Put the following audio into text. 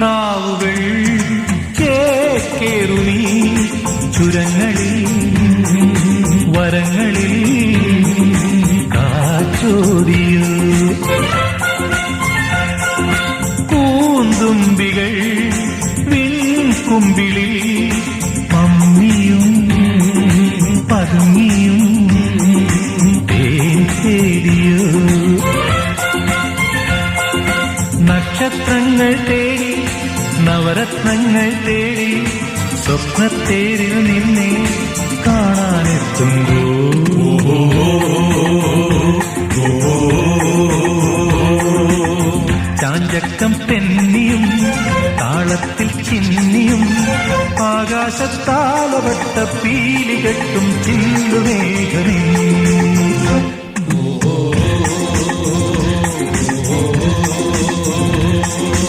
പ്രാവുകൾ ചേക്കേറുമീ ചുരങ്ങളിൽ വരങ്ങളിൽ കാച്ചോടിയൂ കൂന്തുമ്പികൾ വിൻകുമ്പിളിൽ മമ്മിയും പതുങ്ങിയും തേടിയോ നക്ഷത്രങ്ങൾ തേടി നവരത്നങ്ങൾ തേടി സ്വപ്നത്തേരിൽ നിന്നെ കാണാനെത്തുമ്പോ ചാഞ്ചക്കം തെന്നിയും താളത്തിൽ ചിന്നിയും ആകാശത്താലവട്ട പീലികെട്ടും ചില്ലുമേഘമേ